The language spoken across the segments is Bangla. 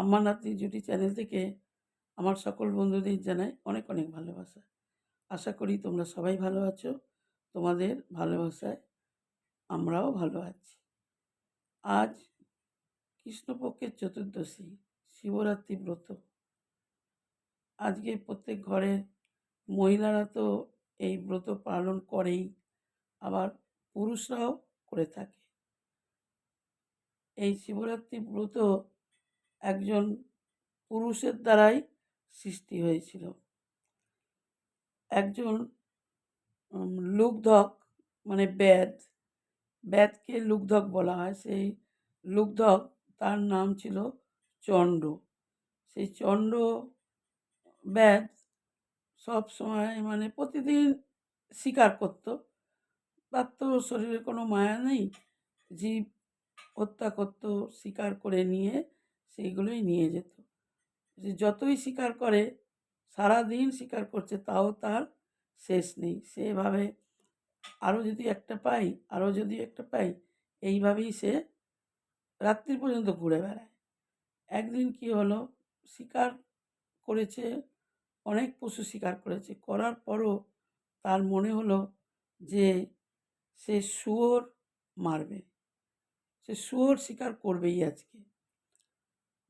আম্মা নাতনি জুটি চ্যানেল থেকে আমার সকল বন্ধুদের জানাই অনেক অনেক ভালোবাসা। আশা করি তোমরা সবাই ভালো আছো। তোমাদের ভালোবাসায় আমরাও ভালো আছি। আজ কৃষ্ণপক্ষের চতুর্দশী, শিবরাত্রি ব্রত। আজকে প্রত্যেক ঘরের মহিলারা তো এই ব্রত পালন করেই, আবার পুরুষরাও করে থাকে। এই শিবরাত্রি ব্রত একজন পুরুষের দ্বারাই সৃষ্টি হয়েছিল। একজন লুকধক মানে ব্যাদ ব্যাদকে লুকধক বলা হয়। সেই লুকধক তার নাম ছিল চণ্ড সেই চণ্ড ব্যাদ সব সময় মানে প্রতিদিন শিকার করত। তার তো শরীরে কোনো মায়া নেই। জীব হত্যা করত, শিকার করে নিয়ে সেইগুলোই নিয়ে যেত। যে যতই শিকার করে সারা দিন শিকার করছে, তাও তার শেষ নেই। সেভাবে আরও যদি একটা পাই আরও যদি একটা পাই, এইভাবেই সে রাত্রি পর্যন্ত ঘুরে বেড়ায়। একদিন কি হলো, শিকার করেছে, অনেক পশু শিকার করেছে। করার পরও তার মনে হলো যে সে শুয়োর মারবে। সে শুয়োর শিকার করবেই আজকে।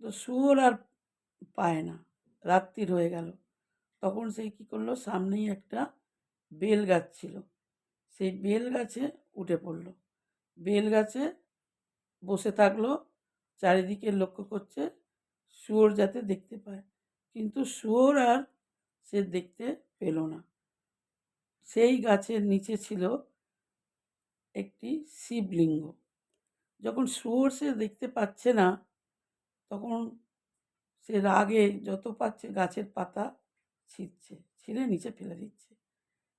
তো শুয়োর আর পায় না, রাত্রির হয়ে গেল। তখন সে কী করল? সামনেই একটা বেল গাছ ছিল। সেই বেল গাছে উঠে পড়ল। বেল গাছে বসে থাকল, চারিদিকে লক্ষ্য করছে শুয়োর যাতে দেখতে পায়। কিন্তু শুয়োর আর সে দেখতে পেল না। সেই গাছের নিচে ছিল একটি শিবলিঙ্গ। যখন শুয়োর সে দেখতে পাচ্ছে না তখন সে রাগে যত পাচ্ছে গাছের পাতা ছিঁড়ছে, ছিঁড়ে নিচে ফেলে দিচ্ছে।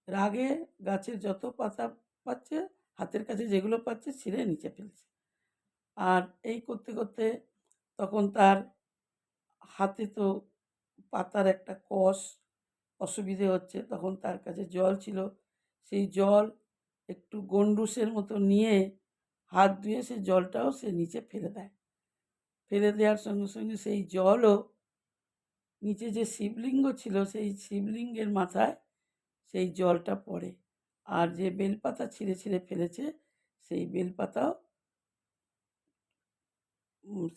রাগে গাছের যত পাতা পাচ্ছে, হাতের কাছে যেগুলো পাচ্ছে, ছিঁড়ে নিচে ফেলছে। আর এই করতে করতে তখন তার হাতে তো পাতার একটা কষ অসুবিধে হচ্ছে। তখন তার কাছে জল ছিল। সেই জল একটু গন্ডুসের মতো নিয়ে হাত ধুয়ে সে জলটাও সে নিচে ফেলে দেয়। ফেলে দেওয়ার সঙ্গে সঙ্গে সেই জলও নিচে যে শিবলিঙ্গ ছিল, সেই শিবলিঙ্গের মাথায় সেই জলটা পড়ে। আর যে বেলপাতা ছিঁড়ে ছিঁড়ে ফেলেছে, সেই বেলপাতাও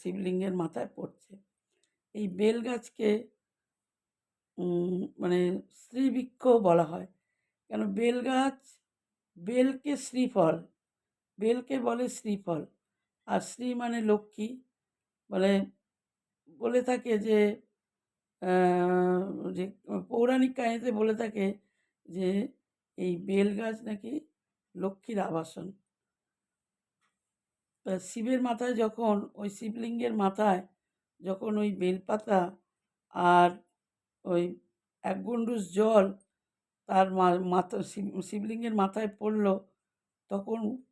শিবলিঙ্গের মাথায় পড়ছে। এই বেল গাছকে মানে শ্রীবৃক্ষ বলা হয়। কেন বেল গাছ বেলকে শ্রীফল, বেলকে বলে শ্রীফল, আর শ্রী মানে লক্ষ্মী। বলে বলে থাকে যে যে পৌরাণিক কাহিনীতে বলে থাকে যে, এই বেল গাছ নাকি লক্ষ্মীর আবাসন। তা শিবের মাথায় যখন, ওই শিবলিঙ্গের মাথায় যখন ওই বেলপাতা আর ওই এক গন্ডুস জল তার মাথা, শিব- শিবলিঙ্গের মাথায় পড়ল, তখন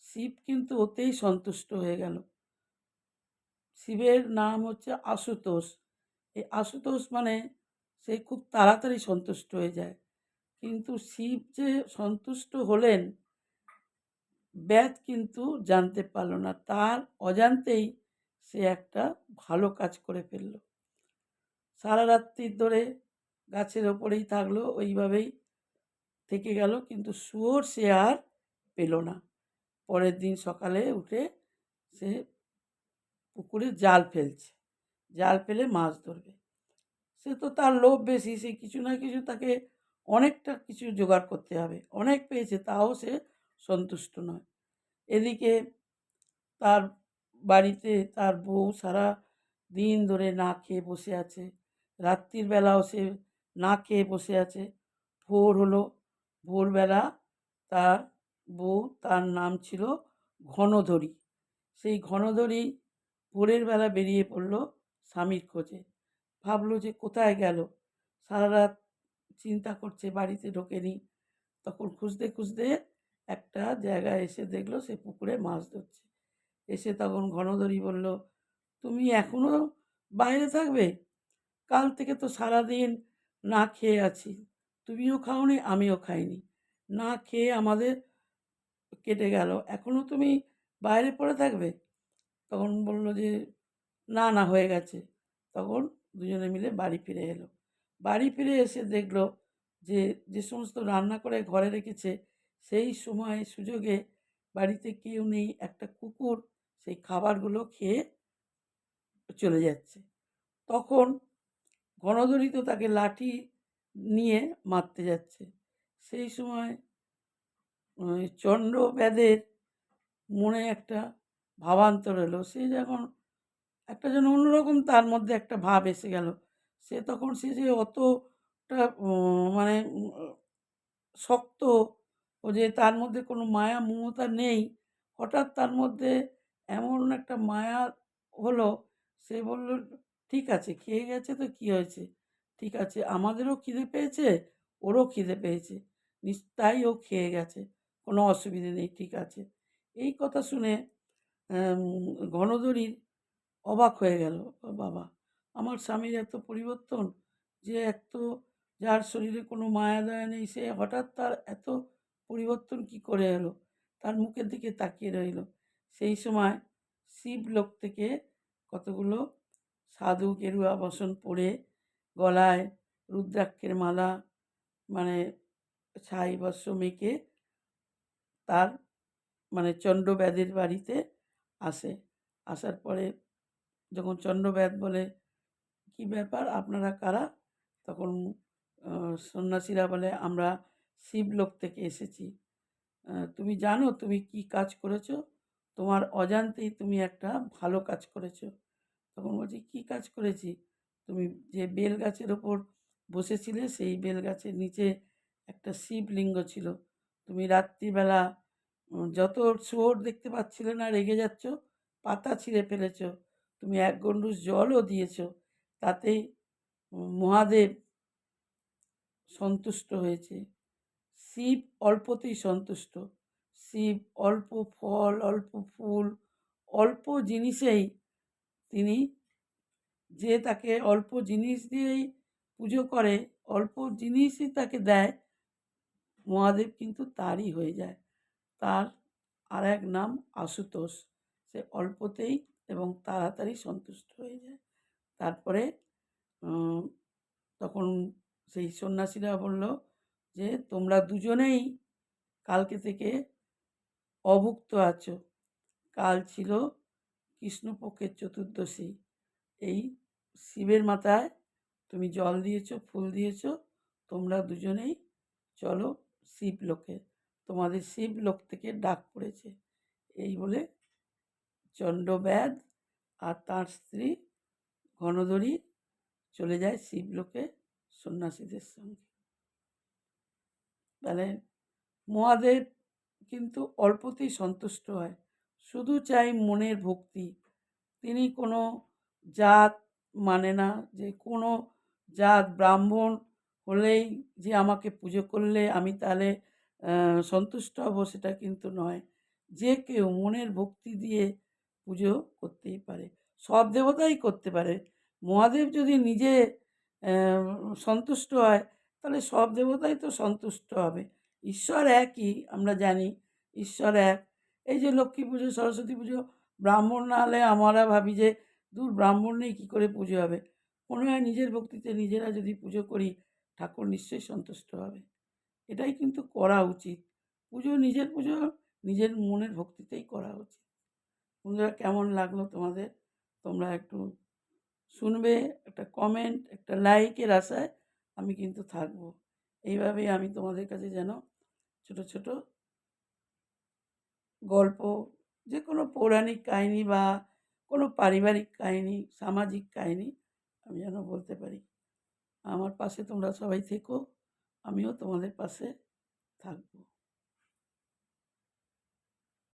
শিব কিন্তু ওতেই সন্তুষ্ট হয়ে গেল। শিবের নাম হচ্ছে আশুতোষ। এই আশুতোষ মানে সে খুব তাড়াতাড়ি সন্তুষ্ট হয়ে যায়। কিন্তু শিব যে সন্তুষ্ট হলেন ব্যাদ কিন্তু জানতে পারল না। তার অজান্তেই সে একটা ভালো কাজ করে ফেলল। সারা রাত্রি ধরে গাছের ওপরেই থাকল, ওইভাবেই থেকে গেল। কিন্তু শুয়োর সে আর পেল না। পরের দিন সকালে উঠে সে পুকুরে জাল ফেলছে। জাল ফেলে মাছ ধরবে। সে তো তার লোভ বেশি, সে কিছু না কিছু তাকে অনেকটা কিছু জোগাড় করতে হবে। অনেক পেয়েছে, তাও সে সন্তুষ্ট নয়। এদিকে তার বাড়িতে তার বউ সারা দিন ধরে না খেয়ে বসে আছে। রাত্রির বেলাও সে না খেয়ে বসে আছে। ভোর হলো। ভোরবেলা তার বউ, তার নাম ছিল ঘনধরী। সেই ঘনধরী ভোরের বেলা বেরিয়ে পড়ল স্বামীর খোঁজে। ভাবলো যে কোথায় গেল? সারা রাত চিন্তা করছে, বাড়িতে ঢোকেনি। তখন খুঁজতে খুঁজতে একটা জায়গায় এসে দেখল সে পুকুরে মাছ ধরছে। এসে তখন ঘনধরী বলল, তুমি এখনও বাইরে থাকবে? কাল থেকে তো সারাদিন না খেয়ে আছি। তুমিও খাওনি, আমিও খাইনি। না খেয়ে আমাদের কেটে গেল। এখনও তুমি বাইরে পড়ে থাকবে? তখন বলল যে, না না, হয়ে গেছে। তখন দুজনে মিলে বাড়ি ফিরে এলো। বাড়ি ফিরে এসে দেখল যে যে সমস্ত রান্না করে ঘরে রেখেছে, সেই সময় সুযোগে বাড়িতে কেউ নেই, একটা কুকুর সেই খাবারগুলো খেয়ে চলে যাচ্ছে। তখন গণধরি তো তাকে লাঠি নিয়ে মারতে যাচ্ছে। সেই সময় ব্যাধের মনে একটা ভাবান্তর এলো সে যখন একটা যেন অন্যরকম তার মধ্যে একটা ভাব এসে গেল। সে তখন সে যে অতটা মানে শক্ত ও যে তার মধ্যে কোনো মায়া মমতা নেই, হঠাৎ তার মধ্যে এমন একটা মায়া হলো, সে বলল, ঠিক আছে, খেয়ে গেছে তো কী হয়েছে? ঠিক আছে, আমাদেরও খিদে পেয়েছে, ওরও খিদে পেয়েছে নিস তাই ও খেয়ে গেছে, কোনো অসুবিধে নেই, ঠিক আছে। এই কথা শুনে গণদরির অবাক হয়ে গেল বাবা, আমার স্বামীর এত পরিবর্তন যে এক তো যার শরীরে কোনো মায়া দয়া নেই, সে হঠাৎ তার এত পরিবর্তন কি করে এলো? তার মুখের দিকে তাকিয়ে রইল। সেই সময় শিবলোক থেকে কতগুলো সাধু গেরুয়া বসন পরে গলায় রুদ্রাক্ষের মালা মানে ছাই বস্ত্র মেখে তার মানে চণ্ডব্যাধের বাড়িতে আসে। আসার পরে যখন চণ্ডব্যাধ বলে, কি ব্যাপার? আপনারা কারা? তখন সন্ন্যাসীরা বলে, আমরা শিবলোক থেকে এসেছি। তুমি জানো তুমি কি কাজ করেছ? তোমার অজান্তেই তুমি একটা ভালো কাজ করেছ। তখন বলছি, কী কাজ করেছি? তুমি যে বেল গাছের ওপর বসেছিলে, সেই বেল গাছের নিচে একটা শিবলিঙ্গ ছিল। তুমি রাত্রিবেলা যত শুয়োর দেখতে পাচ্ছিলে না রেগে যাচ্ছ পাতা ছিঁড়ে ফেলেছ তুমি এক গন্ডুস জলও দিয়েছ উম, মহাদেব সন্তুষ্ট হয়েছে। শিব অল্পতেই সন্তুষ্ট। শিব অল্প ফল অল্প ফুল অল্প জিনিসেই তিনি যে তাকে অল্প জিনিস দিয়েই পুজো করে অল্প জিনিসই তাকে দেয় মহাদেব কিন্তু তারই হয়ে যায়। তার আর এক নাম আশুতোষ। সে অল্পতেই এবং তাড়াতাড়ি সন্তুষ্ট হয়ে যায়। তারপরে তখন সেই সন্ন্যাসীরা বলল যে, তোমরা দুজনেই কালকে থেকে অভুক্ত আছো। কাল ছিল কৃষ্ণপক্ষের চতুর্দশী। এই শিবের মাথায় তুমি জল দিয়েছ, ফুল দিয়েছ, তোমরা দুজনেই চলো শিবলোকে। তোমাদের শিবলোক থেকে ডাক পড়েছে। এই বলে চণ্ডব্যাধ আর তাঁর স্ত্রী ঘনধরী চলে যায় শিবলোকে সন্ন্যাসীদের সঙ্গে। তাহলে মহাদেব কিন্তু অল্পতেই সন্তুষ্ট হয়। শুধু চাই মনের ভক্তি। তিনি কোনো জাত মানে না যে কোনো জাত ব্রাহ্মণ হলেই যে আমাকে পুজো করলে আমি তাহলে সন্তুষ্ট হব সেটা কিন্তু নয়। যে কেউ মনের ভক্তি দিয়ে পুজো করতেই পারে। সব দেবতাই করতে পারে। মহাদেব যদি নিজে সন্তুষ্ট হয়, তাহলে সব দেবতাই তো সন্তুষ্ট হবে। ঈশ্বর একই, আমরা জানি। ঈশ্বর এক। এই যে লক্ষ্মী পুজো, সরস্বতী পুজো, ব্রাহ্মণ না হলে আমরা ভাবি যে দূর ব্রাহ্মণ নেই, কী করে পুজো হবে? হয় নিজের ভক্তিতে নিজেরা যদি পুজো করি, ঠাকুর নিশ্চয়ই সন্তুষ্ট হবে। এটাই কিন্তু করা উচিত। পুজো নিজের পুজো, নিজের মনের ভক্তিতেই করা উচিত। বন্ধুরা, কেমন লাগল তোমাদের? তোমরা একটু শুনবে, একটা কমেন্ট একটা লাইকের আশায় আমি কিন্তু থাকব। এইভাবেই আমি তোমাদের কাছে যেন ছোট ছোট গল্প যে কোনো পৌরাণিক কাহিনী বা কোনো পারিবারিক কাহিনী, সামাজিক কাহিনী আমি যেন বলতে পারি। আমার পাশে তোমরা সবাই থেকো। আমিও তোমাদের পাশে থাকব।